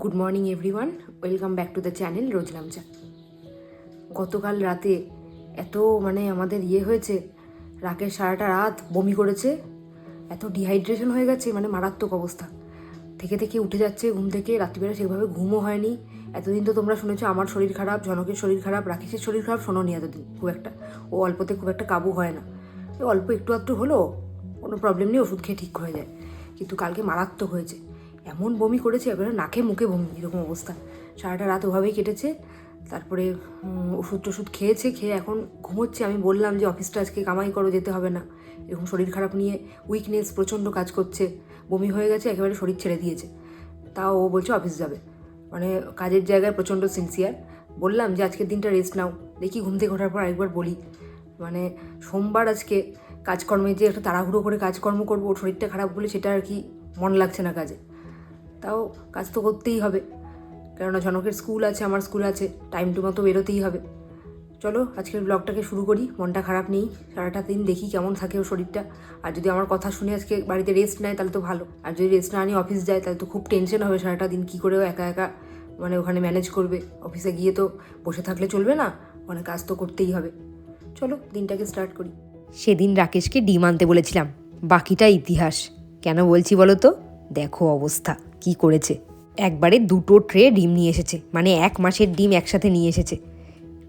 Good morning everyone welcome back to the channel রোজলামচা গতকাল রাতে এত মানে আমাদের ইয়ে হয়েছে রাকের সারাটা রাত বমি করেছে, এত ডিহাইড্রেশন হয়ে গেছে মানে মারাত্মক অবস্থা। থেকে থেকে উঠে যাচ্ছে, ঘুম থেকে, রাত্রিবেলা সেভাবে ঘুমও হয়নি। এতদিন তো তোমরা শুনেছো, আমার শরীর খারাপ, জনকের শরীর খারাপ, রাকেশের শরীর খারাপ, শোনোনি এতদিন, খুব একটা। ও অল্পতে খুব একটা কাবু হয় না। অল্প একটু আধটু হলো কোনো প্রবলেম নেই, ওষুধ খেয়ে ঠিক হয়ে যায়। কিন্তু কালকে মারাত্মক হয়েছে। এমন বমি করেছে এবারে নাকে মুখে বমি, এরকম অবস্থা। সারাটা রাত ওভাবেই কেটেছে। তারপরে ওষুধ টষুধ খেয়েছে, খেয়ে এখন ঘুমোচ্ছে। আমি বললাম যে, অফিসটা আজকে কামাই করো, যেতে হবে না। এরকম শরীর খারাপ নিয়ে উইকনেস প্রচণ্ড কাজ করছে। বমি হয়ে গেছে, একেবারে শরীর ছেড়ে দিয়েছে। তাও ও বলছে অফিস যাবে। মানে কাজের জায়গায় প্রচণ্ড সিনসিয়ার বললাম যে, আজকের দিনটা রেস্ট নাও। দেখি ঘুম থেকে ওঠার পর আরেকবার বলি। মানে সোমবার আজকে কাজকর্মে যে একটা তাড়াহুড়ো করে কাজকর্ম করব, শরীরটা খারাপ বলে সেটা আর কি মন লাগছে না কাজে। তাও কাজ তো করতেই হবে। কেননা জনকের স্কুল আছে, আমার স্কুল আছে টাইম টু মতো বেরোতেই হবে। চলো, আজকের ব্লগটাকে শুরু করি, মনটা খারাপ নেই, সারাটা দিন দেখি কেমন থাকে ওর শরীরটা। আর যদি আমার কথা শুনে আজকে বাড়িতে রেস্ট নেয়, তাহলে তো ভালো। আর যদি রেস্ট না নিয়ে অফিস যায়, তাহলে তো খুব টেনশন হবে সারাটা দিন, কী করেও একা একা মানে ওখানে ম্যানেজ করবে? অফিসে গিয়ে তো বসে থাকলে চলবে না অনেক কাজ তো করতেই হবে। চলো, দিনটাকে স্টার্ট করি। সেদিন রাকেশকে ডিম আনতে বলেছিলাম, বাকিটা ইতিহাস। কেন বলছি বলো তো? দেখো অবস্থা। কি করেছে? একবারে দুটো ট্রে ডিম নিয়ে এসেছে মানে এক মাসের ডিম একসাথে নিয়ে এসেছে।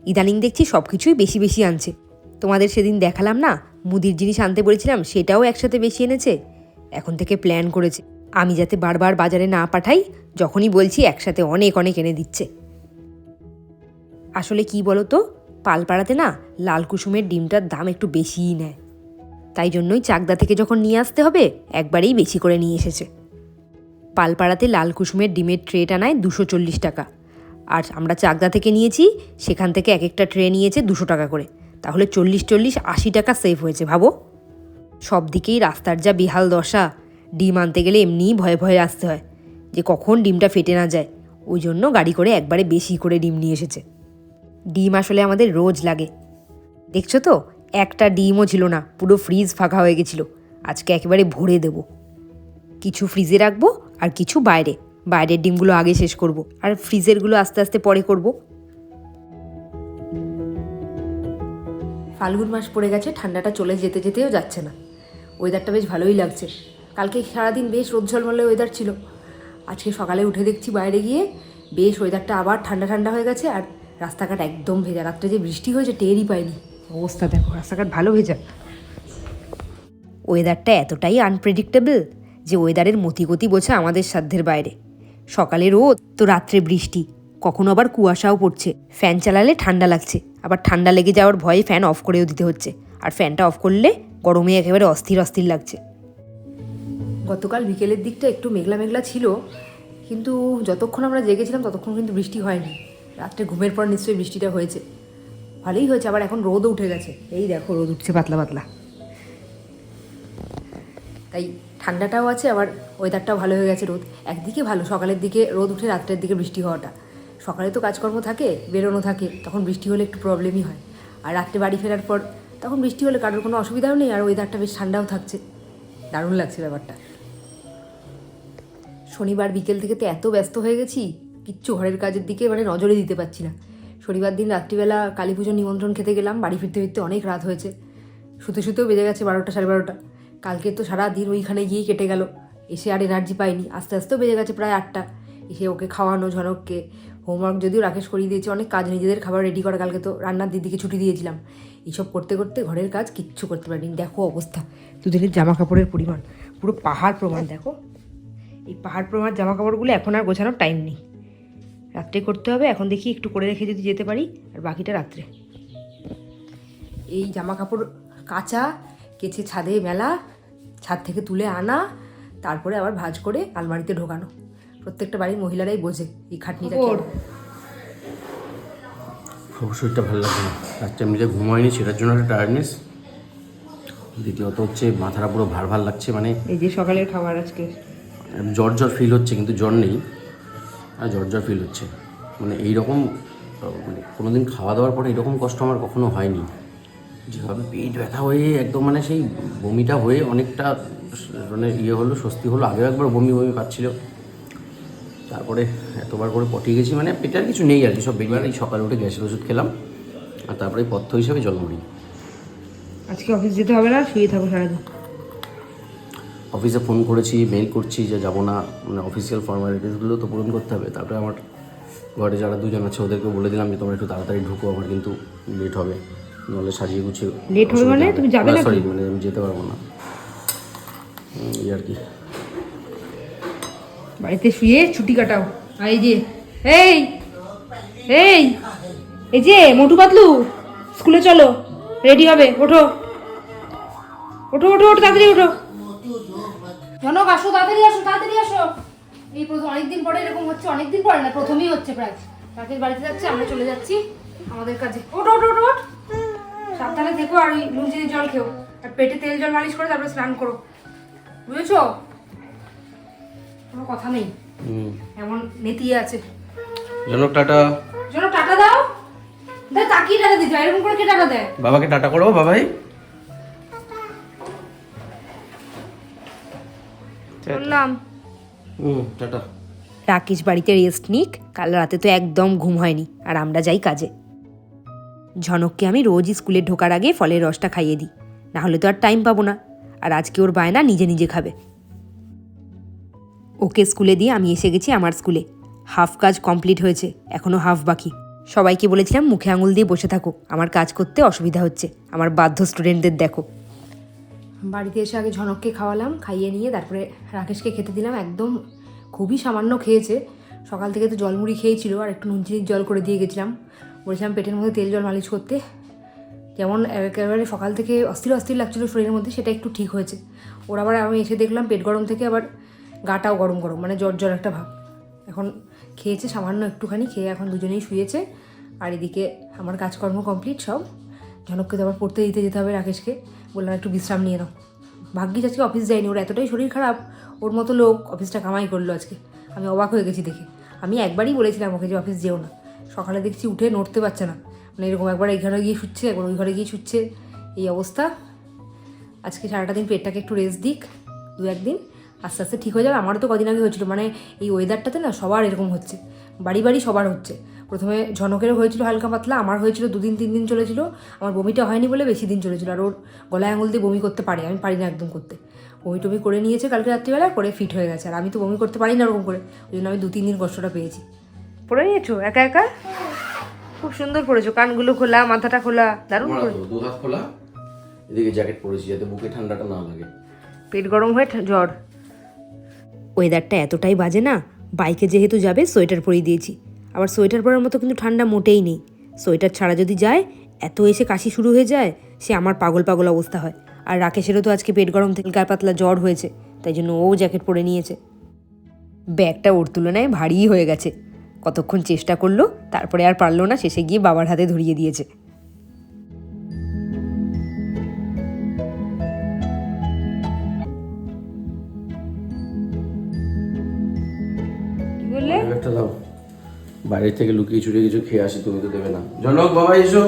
ইদানিং দেখছি সব কিছুই বেশি বেশি আনছে। তোমাদের সেদিন দেখালাম না? মুদির জিনিস আনতে বলেছিলাম, সেটাও একসাথে বেশি এনেছে? এখন থেকে প্ল্যান করেছে। আমি যাতে বারবার বাজারে না পাঠাই, যখনই বলছি একসাথে অনেক অনেক এনে দিচ্ছে। আসলে কি বলো তো পালপাড়াতে না লাল কুসুমের ডিমটার দাম একটু বেশিই নেয়। তাই জন্যই চাকদা থেকে যখন নিয়ে আসতে হবে, একবারেই বেশি করে নিয়ে এসেছে। পালপাড়াতে লাল কুসুমের ডিমের ট্রেটা নেয় দুশো চল্লিশ টাকা। আর আমরা চাকদা থেকে নিয়েছি, সেখান থেকে এক একটা ট্রে নিয়েছে দুশো টাকা করে। তাহলে চল্লিশ চল্লিশ আশি টাকা সেভ হয়েছে, ভাবো? সব দিকেই রাস্তার যা বেহাল দশা, ডিম আনতে গেলে এমনিই ভয়ে ভয়ে আসতে হয়, যে কখন ডিমটা ফেটে না যায়। ওই জন্য গাড়ি করে একবারে বেশি করে ডিম নিয়ে এসেছে। ডিম আসলে আমাদের রোজ লাগে। দেখছ তো, একটা ডিমও ছিল না, পুরো ফ্রিজ ফাঁকা হয়ে গেছিল। আজকে একেবারে ভরে দেব। কিছু ফ্রিজে রাখব আর কিছু বাইরে। বাইরের ডিমগুলো আগে শেষ করব। আর ফ্রিজেরগুলো আস্তে আস্তে পরে করব। ফাল্গুন মাস পড়ে গেছে, ঠান্ডাটা চলে যেতে যেতেও যাচ্ছে না। ওয়েদারটা বেশ ভালোই লাগছে। কালকে সারাদিন বেশ রোদ ঝলমলে ওয়েদার ছিল। আজকে সকালে উঠে দেখছি বাইরে গিয়ে বেশ ওয়েদারটা আবার ঠান্ডা ঠান্ডা হয়ে গেছে আর রাস্তাঘাট একদম ভেজা। রাত্রে যে বৃষ্টি হয়েছে, টেরই পাইনি। অবস্থা দেখো, রাস্তাঘাট ভালো ভেজা। ওয়েদারটা এতটাই আনপ্রেডিক্টেবল যে ওয়েদারের মতিগতি বোঝা আমাদের সাধ্যের বাইরে। সকালে রোদ, তো রাত্রে বৃষ্টি। কখনো আবার কুয়াশাও পড়ছে। ফ্যান চালালে ঠান্ডা লাগছে। আবার ঠান্ডা লেগে যাওয়ার ভয়ে ফ্যান অফ করেও দিতে হচ্ছে। আর ফ্যানটা অফ করলে গরমে একেবারে অস্থির অস্থির লাগছে। গতকাল বিকেলের দিকটা একটু মেঘলা মেঘলা ছিল, কিন্তু যতক্ষণ আমরা জেগেছিলাম ততক্ষণ কিন্তু বৃষ্টি হয়নি। রাত্রে ঘুমের পর নিশ্চয়ই বৃষ্টিটা হয়েছে। ভালোই হয়েছে, আবার এখন রোদও উঠে গেছে। এই দেখো রোদ উঠছে পাতলা পাতলা। তাই ঠান্ডাটাও আছে, আবার ওয়েদারটাও ভালো হয়ে গেছে রোদ। একদিকে ভালো, সকালের দিকে রোদ উঠে রাত্রের দিকে বৃষ্টি হওয়াটা। সকালে তো কাজকর্ম থাকে, বেরোনো থাকে, তখন বৃষ্টি হলে একটু প্রবলেমই হয়। আর রাত্রে বাড়ি ফেরার পর তখন বৃষ্টি হলে কারোর কোনো অসুবিধাও নেই, আর ওয়েদারটা বেশ ঠান্ডাও থাকছে। দারুণ লাগছে ব্যাপারটা। শনিবার বিকেল থেকে তো এত ব্যস্ত হয়ে গেছি, কিচ্ছু ঘরের কাজের দিকে মানে নজরে দিতে পারছি না। শনিবার দিন রাত্রিবেলা কালী পুজোর নিমন্ত্রণ খেতে গেলাম, বাড়ি ফিরতে ফিরতে অনেক রাত হয়েছে। শুতে শুতেও বেজে গেছে বারোটা, সাড়ে বারোটা। কালকে তো সারা দিন ওইখানে গিয়েই কেটে গেল। এসে আর এনার্জি পাইনি। আস্তে আস্তেও বেজে গেছে প্রায় আটটা। এসে ওকে খাওয়ানো ঝনককে হোমওয়ার্ক যদিও রাকেশ করিয়ে দিয়েছে, অনেক কাজ, নিজেদের খাবার রেডি করা কালকে তো রান্নার দিদিকে ছুটি দিয়েছিলাম। এইসব করতে করতে ঘরের কাজ কিচ্ছু করতে পারিনি। দেখো অবস্থা দুদিনের জামা কাপড়ের পরিমাণ। পুরো পাহাড় প্রমাণ, দেখো। এই পাহাড় প্রমাণ জামা কাপড়গুলো এখন আর গোছানোর টাইম নেই। রাত্রে করতে হবে, এখন দেখি একটু করে রেখে যদি যেতে পারি, আর বাকিটা রাত্রে। এই জামা কাপড় কাঁচা, কেচে ছাদে মেলা ছাদ থেকে তুলে আনা তারপরে আবার ভাঁজ করে আলমারিতে ঢোকানো। প্রত্যেকটা বাড়ির মহিলারাই বোঝে এই খাটনিটা কি শরীরটা ভালো লাগছে না। রাত্রে এমনিতে ঘুম হয়নি সেটার জন্য একটা টায়ার্ডনেস দ্বিতীয়ত হচ্ছে মাথাটা পুরো ভার ভার লাগছে মানে এই যে সকালের খাবার আজকে। জ্বর জ্বর ফিল হচ্ছে কিন্তু জ্বর নেই। আর জ্বর জ্বর ফিল হচ্ছে। মানে এইরকম মানে কোনো দিন খাওয়া দাওয়ার পরে এরকম কষ্ট আমার কখনো হয়নি। যেভাবে পেট ব্যথা হয়ে একদম মানে সেই বমিটা হয়ে অনেকটা মানে ইয়ে হলো স্বস্তি হলো আগেও একবার বমি বমি পাচ্ছিল তারপরে এতবার করে পটিয়ে গেছি মানে পেটে আর কিছু নেই আর কি সব বেরিয়ে এই সকালে উঠে গ্যাসের ওষুধ খেলাম আর তারপরে পথ্য হিসাবে জলমুড়ি আজকে অফিস যেতে হবে না শুয়ে থাকো সারাদিন। অফিসে ফোন করেছি মেল করছি যে যাব না মানে অফিসিয়াল ফর্মালিটিসগুলো তো পূরণ করতে হবে। তারপরে আমার ঘরে যারা দুজন আছে ওদেরকে বলে দিলাম যে তোমরা একটু তাড়াতাড়ি ঢুকো আমার কিন্তু লেট হবে। নাহলে সাজিয়ে গুছিয়ে Late হবে মানে? তুমি যাবে না সরি মানে আমি যেতে পারব না। এই আর কি। বাড়িতে শুয়ে ছুটি কাটাও। আর এই যে এই এই এই যে মোটু পাতলু স্কুলে চলো। রেডি হবে ওঠো। ওঠো ওঠো ওঠো তাড়াতাড়ি ওঠো। জনক আসো তাড়াতাড়ি আসো তাড়াতাড়ি আসো। এই প্রথম অনেকদিন পরে এরকম হচ্ছে অনেকদিন পরে না প্রথমেই হচ্ছে প্রায়। রাকেশ বাড়িতে যাচ্ছে আমরা চলে যাচ্ছি। আমাদের কাজে ওঠো ওঠো ওঠো ওঠ। সাবধানে থেকো আর ওই নুন চিনির জল খেও। আর পেটে তেল জল মালিশ করে তারপরে স্নান করো। বুঝেছ? কোনো কথা নেই। এমন নেতিয়ে আছে। জনক টাটা। চলো টাটা দাও। দেখ তাকিয়ে টাটা দিতে এরকম করে কে টাটা দেয়? বাবাকে টাটা করো বাবাই? বললাম। হুম টাটা। রাকেশ বাড়িতে রেস্ট নিক কাল রাতে তো একদম ঘুম হয়নি আর আমরা যাই কাজে। ঝনককে আমি রোজই স্কুলে ঢোকার আগে ফলের রসটা খাইয়ে দিই। না হলে তো আর টাইম পাবো না। আর আজকে ওর বায়না নিজে নিজে খাবে। ওকে স্কুলে দিয়ে আমি এসে গেছি আমার স্কুলে। হাফ কাজ কমপ্লিট হয়েছে এখনও হাফ বাকি। সবাইকে বলেছিলাম মুখে আঙুল দিয়ে বসে থাকো, আমার কাজ করতে অসুবিধা হচ্ছে। আমার বাধ্য স্টুডেন্টদের দেখো। বাড়িতে এসে আগে ঝনককে খাওয়ালাম, খাইয়ে নিয়ে তারপরে রাকেশকে খেতে দিলাম। একদম খুবই সামান্য খেয়েছে। সকাল থেকে তো জলমুড়ি খেয়েছিল, আর একটু নুন চিনির জল করে দিয়ে গেছিলাম। বলেছিলাম পেটের মধ্যে তেল জল মালিশ করতে। যেমন একেবারে সকাল থেকে অস্থির অস্থির লাগছিল শরীরের মধ্যে, সেটা একটু ঠিক হয়েছে। ওর আবার আমি এসে দেখলাম পেট গরম থেকে আবার গাটাও গরম গরম মানে জ্বর জ্বর একটা ভাব। এখন খেয়েছে সামান্য একটুখানি, খেয়ে এখন দুজনেই শুয়েছে। আর এদিকে আমার কাজকর্ম কমপ্লিট সব। ঝনককে তো আবার পড়তে দিতে যেতে হবে রাকেশকে। বললাম, একটু বিশ্রাম নিয়ে নাও। ভাগ্যিস আজকে অফিস যায়নি, ওর এতটাই শরীর খারাপ। ওর মতো লোক অফিসটা কামাই করল আজকে। আমি অবাক হয়ে গেছি দেখে। আমি একবারই বলেছিলাম ওকে যে অফিস যেও না। সকালে দেখছি উঠে নড়তে পারছে না। মানে এরকম একবার এই ঘরে গিয়ে শুচ্ছে, একবার ওই ঘরে গিয়ে শুচ্ছে। এই অবস্থা। আজকে সারাটা দিন পেটটাকে একটু রেস্ট দিক, দু একদিন। আস্তে আস্তে ঠিক হয়ে যাবে। আমারও তো কদিন আগে হয়েছিল। মানে এই ওয়েদারটাতে না সবার এরকম হচ্ছে। বাড়ি বাড়ি সবার হচ্ছে। প্রথমে ঝনকেরও হয়েছিল হালকা পাতলা, আমার হয়েছিল দুদিন, তিন দিন চলেছিল। আমার বমিটা হয়নি বলে বেশি দিন চলেছিল। আর ওর গলায় আঙুল দিয়ে বমি করতে পারে, আমি পারি না একদম করতে। বমি টমি করে নিয়েছে কালকে রাত্রিবেলা করে ফিট হয়ে গেছে। আর আমি তো বমি করতে পারি না ওরকম করে। ওই জন্য আমি দু, তিন দিন কষ্টটা পেয়েছি। পড়ে নিয়েছো? একা একা? খুব সুন্দর পরেছো। কানগুলো খোলা মাথাটা খোলা। দারুণ দু হাত খোলা। এদিকে জ্যাকেট পরেছি যাতে বুকে ঠান্ডাটা না লাগে। পেট গরম হয়ে ঠা- জ্বর। ওয়েদারটা এতটাই বাজে না বাইকে যেহেতু যাবে সোয়েটার পরিয়ে দিয়েছি। আবার সোয়েটার পরার মতো কিন্তু ঠান্ডা মোটেই নেই। সোয়েটার ছাড়া যদি যায় এত এসে কাশি শুরু হয়ে যায় সে আমার পাগল পাগল অবস্থা হয়। আর রাকেশেরও তো আজকে পেট গরম থেকে গায়ে পাতলা জ্বর হয়েছে তাই জন্য ও জ্যাকেট পরে নিয়েছে। ব্যাগটা ওর তুলনায় ভারী হয়ে গেছে। কতক্ষণ চেষ্টা করল তারপরে আর পারল না শেষে গিয়ে বাবার হাতে ধরিয়ে দিয়েছে। কি বললে? একটা দাও। বাইরে থেকে লুকিয়ে চুরিয়ে কিছু খেয়ে আসি তুমি তো দেবে না। জনক বাবা এসো।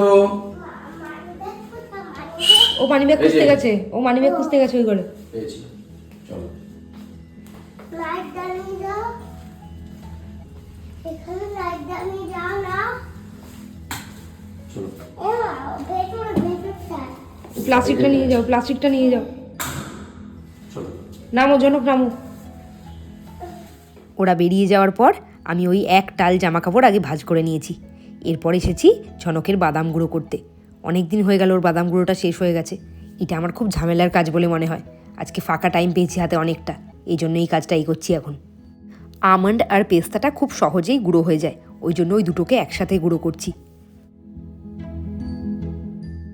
ও মানি ব্যাগ খুঁজতে গেছে ও মানি ব্যাগ খুঁজতে গেছে ওই ঘরে। চলো। লাইট জ্বালিয়ে দাও এখানে লাইট জ্বালিয়ে দাও না। চলো। ভেতরে ভেতরটা প্লাস্টিকটা নিয়ে যাও প্লাস্টিকটা নিয়ে যাও। চলো। নামো জনক নামো। ওরা বেরিয়ে যাওয়ার পর আমি ওই এক টাল জামা কাপড় আগে ভাজ করে নিয়েছি। এরপর এসেছি ঝনকের বাদাম গুঁড়ো করতে। অনেক দিন হয়ে গেল ওর বাদাম গুঁড়োটা শেষ হয়ে গেছে। এটা আমার খুব ঝামেলার কাজ বলে মনে হয়। আজকে ফাঁকা টাইম পেয়েছি হাতে অনেকটা। এই জন্য এই কাজটা এই করছি এখন। আমন্ড আর পেস্তাটা খুব সহজেই গুঁড়ো হয়ে যায়। ওই জন্য ওই দুটোকে একসাথে গুঁড়ো করছি।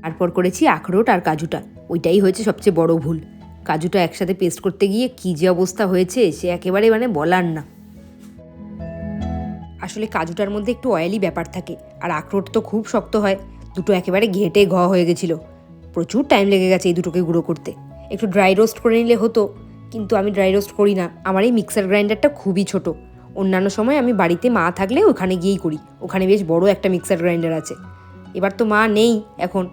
তারপর করেছি আখরোট আর কাজুটা। ওইটাই হয়েছে সবচেয়ে বড় ভুল। কাজুটা একসাথে পেস্ট করতে গিয়ে কী যে অবস্থা হয়েছে, সে একেবারে মানে বলার না। আসলে কাজুটার মধ্যে একটু অয়েলি ব্যাপার থাকে, আর আখরোট তো খুব শক্ত হয়। দুটো একেবারে ঘেটে ঘ হয়ে গেছিল। প্রচুর টাইম লেগে গেছে এই দুটোকে গুঁড়ো করতে। একটু ড্রাই রোস্ট করে নিলে হতো। কিন্তু আমি ড্রাই রোস্ট করি না। আমার এই মিক্সার গ্রাইন্ডারটা খুবই ছোট। অন্যান্য সময় আমি বাড়িতে মা থাকলে ওখানে গিয়েই করি। ওখানে বেশ বড় একটা মিক্সার গ্রাইন্ডার আছে। এবার তো মা নেই এখন।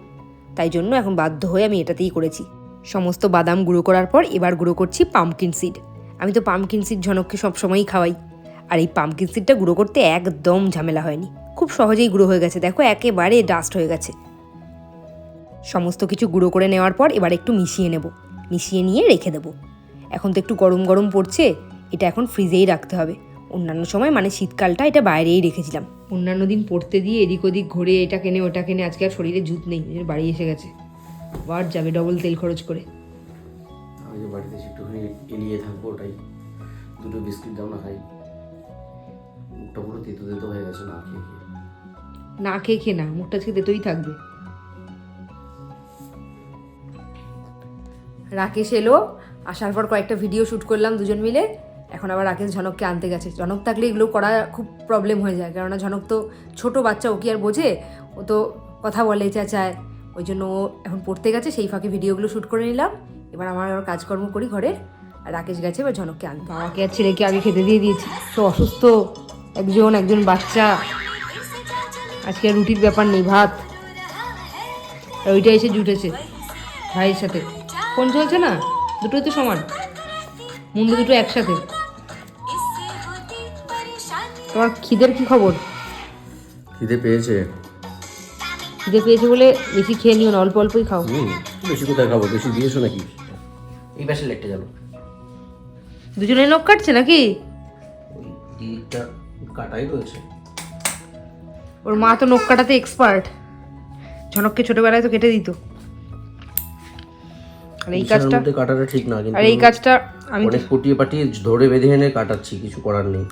তাই জন্য এখন বাধ্য হয়ে আমি এটাতেই করেছি। সমস্ত বাদাম গুঁড়ো করার পর এবার গুঁড়ো করছি পাম্পকিন সিড আমি তো পাম্পকিন সিড ঝনককে সবসময়ই খাওয়াই। আর এই পাম্পকিন সিডটা গুঁড়ো করতে একদম ঝামেলা হয়নি। খুব সহজেই গুঁড়ো হয়ে গেছে। দেখো একেবারে ডাস্ট হয়ে গেছে। সমস্ত কিছু গুঁড়ো করে নেওয়ার পর এবার একটু মিশিয়ে নেব। মিশিয়ে নিয়ে রেখে দেবো। এখন তো একটু গরম গরম পড়ছে এটা এখন ফ্রিজেই রাখতে হবে। অন্যান্য সময় মানে শীতকালটা এটা বাইরেই রেখেছিলাম। অন্যান্য দিন পড়তে দিয়ে এদিক ওদিক ঘুরে এটা কেনে ওটা কেনে আজকে আর শরীরে জুত নেই বাড়ি এসে গেছে। আবার যাবে ডবল তেল খরচ করে। আমি বাড়িতে একটুখানি এলিয়ে থাকব ওটাই। দুটো বিস্কিট দাও না খাই। মুখটা পুরো তেতো তেতো হয়ে গেছে না খেয়ে খেয়ে। না খেয়ে খেয়ে না মুখটা আজকে তেতোই থাকবে। রাকেশ এলো আসার পর কয়েকটা ভিডিও শ্যুট করলাম দুজন মিলে। এখন আবার রাকেশ ঝনককে আনতে গেছে। ঝনক থাকলে এগুলো করা খুব প্রবলেম হয়ে যায়। কেননা ঝনক তো ছোট বাচ্চা, ও কি আর বোঝে? ও তো কথা বলে, চেঁচায়। ওই জন্য ও এখন পড়তে গেছে, সেই ফাঁকে ভিডিওগুলো শ্যুট করে নিলাম। এবার আমার আবার কাজকর্ম করি ঘরের। আর রাকেশ গেছে, এবার ঝনককে আনতে। বাবাকে আর ছেলেকে আগে খেতে দিয়ে দিয়েছি? তো অসুস্থ। একজন একজন বাচ্চা। আজকে রুটির ব্যাপার নেই, ভাত। আর ওইটা এসে জুটেছে, ভাইয়ের সাথে। ফোন চলছে না? দুটোই তো সমান। মুন্ডু দুটো একসাথে। তোমার খিদের কি খবর? খিদে পেয়েছে। খিদে পেয়েছে বলে বেশি খেয়ে নিও না অল্প অল্পই খাও। বেশি কোথায় খাব? বেশি দিয়েছ নাকি? এই পাশে লেটে যাব দুজনে নখ কাটছে নাকি? কাটাই রয়েছে। ওর মা তো নখ কাটাতে এক্সপার্ট ঝনককে ছোটবেলায় তো কেটে দিত। আর এই কাজটা কাটাটা ঠিক না কিন্তু আর এই কাজটা আমি তো অনেক পটিয়ে পাটিয়ে ধরে বেঁধে এনে কাটাচ্ছি কিছু করার নেই।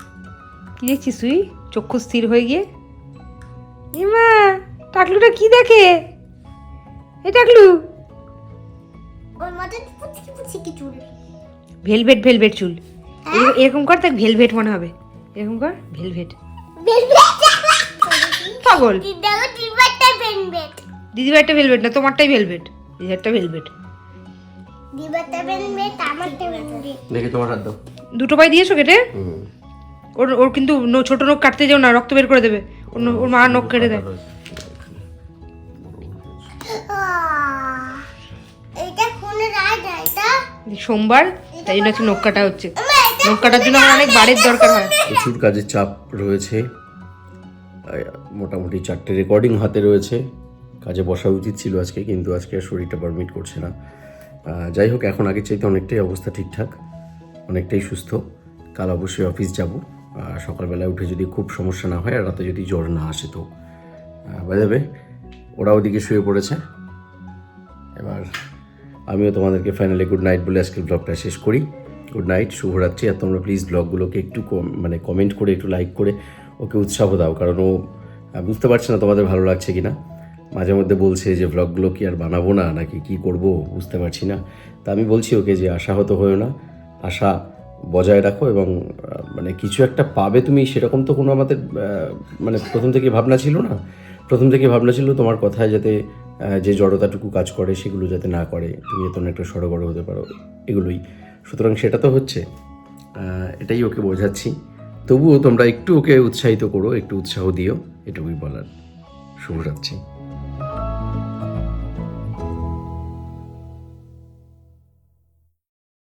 কি দেখছিস তুই? চক্ষু স্থির হয়ে গিয়ে। এমা টাকলুটা কি দেখে? এ টাকলু। ওর মাথায় পুচকি পুচকি চুল? ভেলভেট ভেলভেট চুল। এরকম- এরকম কর তাকে ভেলভেট মনে হবে। এরকম কর ভেলভেট। পাগল। দেখো দিবারটা বেনবেট দিদিভাই একটা ভেলভেট না তোমারটাই ভেলভেট। দিদিভাই একটা ভেলভেট। দেখে তোমার হাত দাও। দুটো পাই দিয়েছ কেটে? ওর ওর কিন্তু ছোট নখ কাটতে যাও না রক্ত বের করে দেবে। ওর ন- ওর মা নখ কেটে দেয়। সোমবার তাই জন্য আজকে নখ কাটা হচ্ছে। নখ কাটার জন্য আমার অনেক বাড়ির দরকার হয়। প্রচুর কাজের চাপ রয়েছে। মোটামুটি চারটে রেকর্ডিং হাতে রয়েছে। কাজে বসা উচিত ছিল আজকে কিন্তু আজকে আর শরীরটা পারমিট করছে না। যাই হোক, এখন আগের চাইতে অনেকটাই অবস্থা ঠিকঠাক, অনেকটাই সুস্থ। কাল অবশ্যই অফিস যাব। সকালবেলায় উঠে যদি খুব সমস্যা না হয়, আর রাতে যদি জ্বর না আসে তো। বাজাবে ওরা ওদিকে শুয়ে পড়েছে। এবার আমিও তোমাদেরকে ফাইনালি গুড নাইট বলে আজকের ব্লগটা শেষ করি। গুড নাইট শুভরাত্রি। আর তোমরা প্লিজ ব্লগগুলোকে একটু মানে কমেন্ট করে, একটু লাইক করে, ওকে উৎসাহ দাও। কারণ ও বুঝতে পারছে না তোমাদের ভালো লাগছে কি না মাঝে মধ্যে বলছে যে ব্লগগুলো কি আর বানাবো না, নাকি কি করব বুঝতে পারছি না। তা আমি বলছি ওকে যে আশাহত হয়েও না। আশা বজায় রাখো এবং মানে কিছু একটা পাবে তুমি, সেরকম তো কোনো আমাদের মানে প্রথম থেকে ভাবনা ছিল না। প্রথম থেকে ভাবনা ছিল তোমার কথায় যাতে যে জড়তাটুকু কাজ করে, সেগুলো যাতে না করে। তুমি এত একটা সড়গড় হতে পারো, এগুলোই। সুতরাং সেটা তো হচ্ছে। এটাই ওকে বোঝাচ্ছি। তবুও তোমরা একটু ওকে উৎসাহিত করো, একটু উৎসাহ দিও, এটুকুই বলার। শুভরাত্রি।